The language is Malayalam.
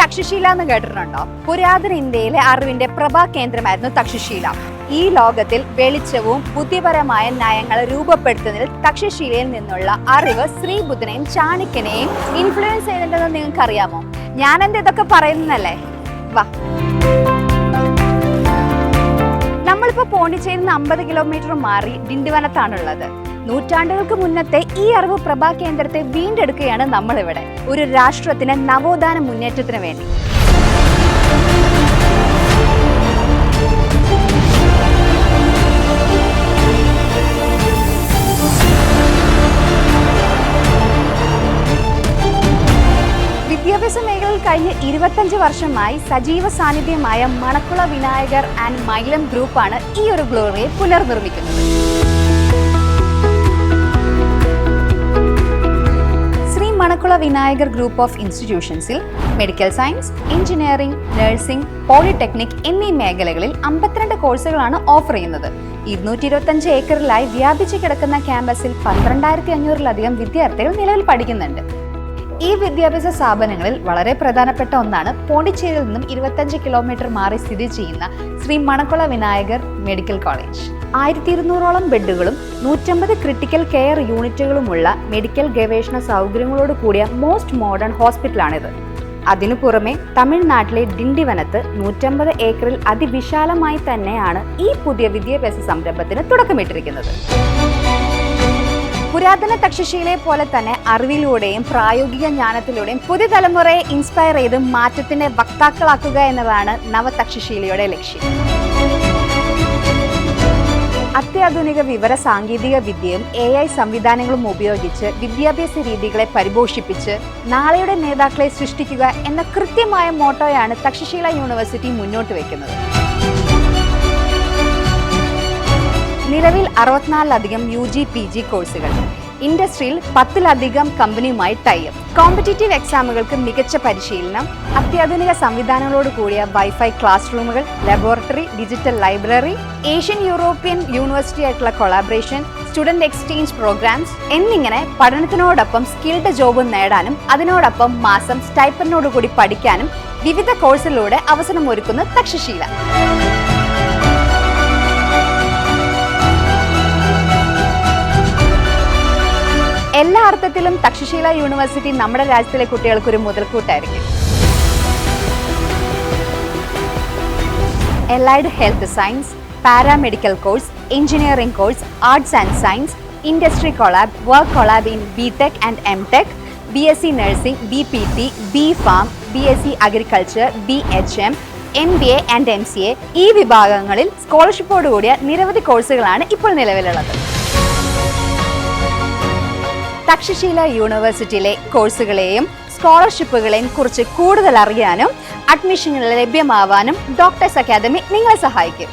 തക്ഷശീല എന്ന് കേട്ടിട്ടുണ്ടോ? പുരാതന ഇന്ത്യയിലെ അറിവിന്റെ പ്രഭാ കേന്ദ്രമായിരുന്നു തക്ഷശീല. ഈ ലോകത്തിൽ വെളിച്ചവും ബുദ്ധിപരമായ നയങ്ങൾ രൂപപ്പെടുത്തുന്നതിൽ തക്ഷശീലയിൽ നിന്നുള്ള അറിവ് ശ്രീബുദ്ധനെയും ചാണിക്കനെയും ഇൻഫ്ലുവൻസ് ചെയ്തിട്ടുണ്ടെന്ന് നിങ്ങൾക്ക് അറിയാമോ ഞാൻ എന്താ ഇതൊക്കെ പറയുന്നല്ലേ വാ. നമ്മളിപ്പോ പോണ്ടിച്ചേരിയിൽ നിന്ന് അമ്പത് കിലോമീറ്റർ മാറി ഡിണ്ടിവനത്താണുള്ളത്. നൂറ്റാണ്ടുകൾക്ക് മുന്നത്തെ ഈ അറിവ് പ്രഭാ കേന്ദ്രത്തെ വീണ്ടെടുക്കുകയാണ് നമ്മളിവിടെ. ഒരു രാഷ്ട്രത്തിന് നവോത്ഥാന മുന്നേറ്റത്തിന് വേണ്ടി. കഴിഞ്ഞ ഇരുപത്തഞ്ച് വർഷമായി സജീവ സാന്നിധ്യമായ മണക്കുള വിനായകർ ആൻഡ് മൈലം ഗ്രൂപ്പാണ് ഈ ഒരു ഗ്ലോറിയെ പുനർനിർമ്മിക്കുന്നത്. Shri Manakula Vinayagar group of ഇൻസ്റ്റിറ്റ്യൂഷൻസിൽ medical science engineering nursing polytechnic എന്നീ മേഖലകളിൽ അമ്പത്തിരണ്ട് കോഴ്സുകളാണ് ഓഫർ ചെയ്യുന്നത്. ഇരുന്നൂറ്റി ഇരുപത്തഞ്ച് ഏക്കറിലായി വ്യാപിച്ചു കിടക്കുന്ന ക്യാമ്പസിൽ പന്ത്രണ്ടായിരത്തി അഞ്ഞൂറിലധികം വിദ്യാർത്ഥികൾ നിലവിൽ പഠിക്കുന്നുണ്ട്. ഈ വിദ്യാഭ്യാസ സ്ഥാപനങ്ങളിൽ വളരെ പ്രധാനപ്പെട്ട ഒന്നാണ് പോണ്ടിച്ചേരിയിൽ നിന്നും ഇരുപത്തഞ്ച് കിലോമീറ്റർ മാറി സ്ഥിതി ചെയ്യുന്ന ശ്രീ മണക്കുള വിനായകർ മെഡിക്കൽ കോളേജ്. ആയിരത്തി ഇരുന്നൂറോളം ബെഡുകളും നൂറ്റമ്പത് ക്രിട്ടിക്കൽ കെയർ യൂണിറ്റുകളുമുള്ള മെഡിക്കൽ ഗവേഷണ സൗകര്യങ്ങളോട് കൂടിയ മോസ്റ്റ് മോഡേൺ ഹോസ്പിറ്റലാണിത്. അതിനു പുറമെ തമിഴ്നാട്ടിലെ ഡിണ്ടിവനത്ത് നൂറ്റമ്പത് ഏക്കറിൽ അതിവിശാലമായി തന്നെയാണ് ഈ പുതിയ വിദ്യാഭ്യാസ സംരംഭത്തിന് തുടക്കമിട്ടിരിക്കുന്നത്. പുരാതന തക്ഷശീലയെ പോലെ തന്നെ അറിവിലൂടെയും പ്രായോഗിക ജ്ഞാനത്തിലൂടെയും പുതുതലമുറയെ ഇൻസ്പയർ ചെയ്ത് മാറ്റത്തിന്റെ വക്താക്കളാക്കുക എന്നതാണ് നവതക്ഷശീലയുടെ ലക്ഷ്യം. അത്യാധുനിക വിവര സാങ്കേതിക വിദ്യയും എ ഐ സംവിധാനങ്ങളും ഉപയോഗിച്ച് വിദ്യാഭ്യാസ രീതികളെ പരിപോഷിപ്പിച്ച് നാളെയുടെ നേതാക്കളെ സൃഷ്ടിക്കുക എന്ന കൃത്യമായ മോട്ടോയാണ് തക്ഷശീല യൂണിവേഴ്സിറ്റി മുന്നോട്ട് വയ്ക്കുന്നത് നിലവിൽ അറുപത്തിനാലിലധികം യു ജി പി ജി കോഴ്സുകൾ. ഇൻഡസ്ട്രിയിൽ പത്തിലധികം കമ്പനിയുമായി ടൈപ്പ് കോമ്പറ്റേറ്റീവ് എക്സാമുകൾക്ക് മികച്ച പരിശീലനം അത്യാധുനിക സംവിധാനങ്ങളോട് കൂടിയ വൈഫൈ ക്ലാസ് റൂമുകൾ laboratory digital library Asian European university ആയിട്ടുള്ള കൊളാബറേഷൻ സ്റ്റുഡന്റ് എക്സ്ചേഞ്ച് പ്രോഗ്രാംസ് എന്നിങ്ങനെ പഠനത്തിനോടൊപ്പം സ്കിൽഡ് ജോബ് നേടാനും അതിനോടൊപ്പം മാസം സ്റ്റൈപ്പനോടുകൂടി പഠിക്കാനും വിവിധ കോഴ്സിലൂടെ അവസരമൊരുക്കുന്ന തക്ഷശീല. എല്ലാ അർത്ഥത്തിലും തക്ഷശീല യൂണിവേഴ്സിറ്റി നമ്മുടെ രാജ്യത്തിലെ കുട്ടികൾക്ക് ഒരു മുതൽക്കൂട്ടായിരിക്കും. Allied health science paramedical course engineering course arts and science industry collab work collab in B tech and M tech B S C nursing B P T B pharm B S C agriculture B H M M B A and M C A ഈ വിഭാഗങ്ങളിൽ സ്കോളർഷിപ്പോടുകൂടിയ നിരവധി കോഴ്സുകളാണ് ഇപ്പോൾ നിലവിലുള്ളത്. തക്ഷശീല യൂണിവേഴ്സിറ്റിയിലെ കോഴ്സുകളെയും സ്കോളർഷിപ്പുകളെയും കുറിച്ച് കൂടുതൽ അറിയാനും അഡ്മിഷനുകൾ ലഭ്യമാവാനും ഡോക്ടേഴ്സ് അക്കാദമി നിങ്ങളെ സഹായിക്കും.